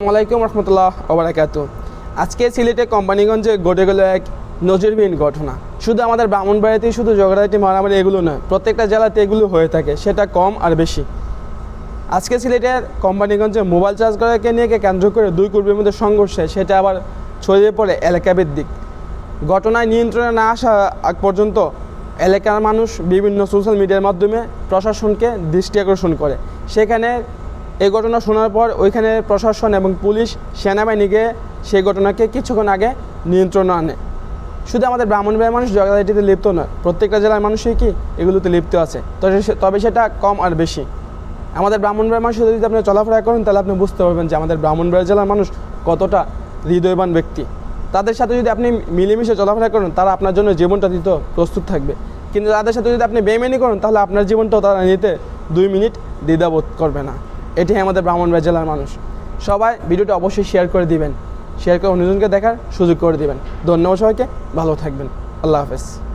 আসসালামাইকুম রহমতুল্লাহ ওবরাকাত আজকে সিলেটে কোম্পানিগঞ্জে ঘটে গেল এক নজিরবিহীন ঘটনা। শুধু আমাদের ব্রাহ্মণবাড়িতেই শুধু ঝগড়াঝাটি মারামারি এগুলো নয়, প্রত্যেকটা জেলাতে এগুলো হয়ে থাকে, সেটা কম আর বেশি। আজকে সিলেটের কোম্পানিগঞ্জে মোবাইল চার্জ করাকে নিয়ে কেন্দ্র করে দুই কর্মীর মধ্যে সংঘর্ষে সেটা আবার ছড়িয়ে পড়ে এলাকাভিত্তিক। ঘটনায় নিয়ন্ত্রণে না আসা আগ পর্যন্ত এলাকার মানুষ বিভিন্ন সোশ্যাল মিডিয়ার মাধ্যমে প্রশাসনকে দৃষ্টি আকর্ষণ করে। সেখানে এই ঘটনা শোনার পর ওইখানে প্রশাসন এবং পুলিশ সেনাবাহিনীকে সেই ঘটনাকে কিছুক্ষণ আগে নিয়ন্ত্রণে আনে। শুধু আমাদের ব্রাহ্মণবাড়ির মানুষ জগাদাটিতে লিপ্ত নয়, প্রত্যেকটা জেলার মানুষই কি এগুলোতে লিপ্ত আছে? তবে সেটা কম আর বেশি। আমাদের ব্রাহ্মণবাড়ির মানুষ যদি আপনি চলাফেরা করেন, তাহলে আপনি বুঝতে পারবেন যে আমাদের ব্রাহ্মণবাড়ি জেলার মানুষ কতটা হৃদয়বান ব্যক্তি। তাদের সাথে যদি আপনি মিলেমিশে চলাফেরা করেন, তারা আপনার জন্য জীবনটা দিতে প্রস্তুত থাকবে। কিন্তু তাদের সাথে যদি আপনি বেমেনি করেন, তাহলে আপনার জীবনটাও তারা নিতে দুই মিনিট দ্বিধাবোধ করবে না। এটাই আমাদের ব্রাহ্মণবাড়ি জেলার মানুষ। সবাই ভিডিওটা অবশ্যই শেয়ার করে দিবেন। শেয়ার করে অন্যজনকে দেখার সুযোগ করে দিবেন। ধন্যবাদ সবাইকে। ভালো থাকবেন। আল্লাহ হাফেজ।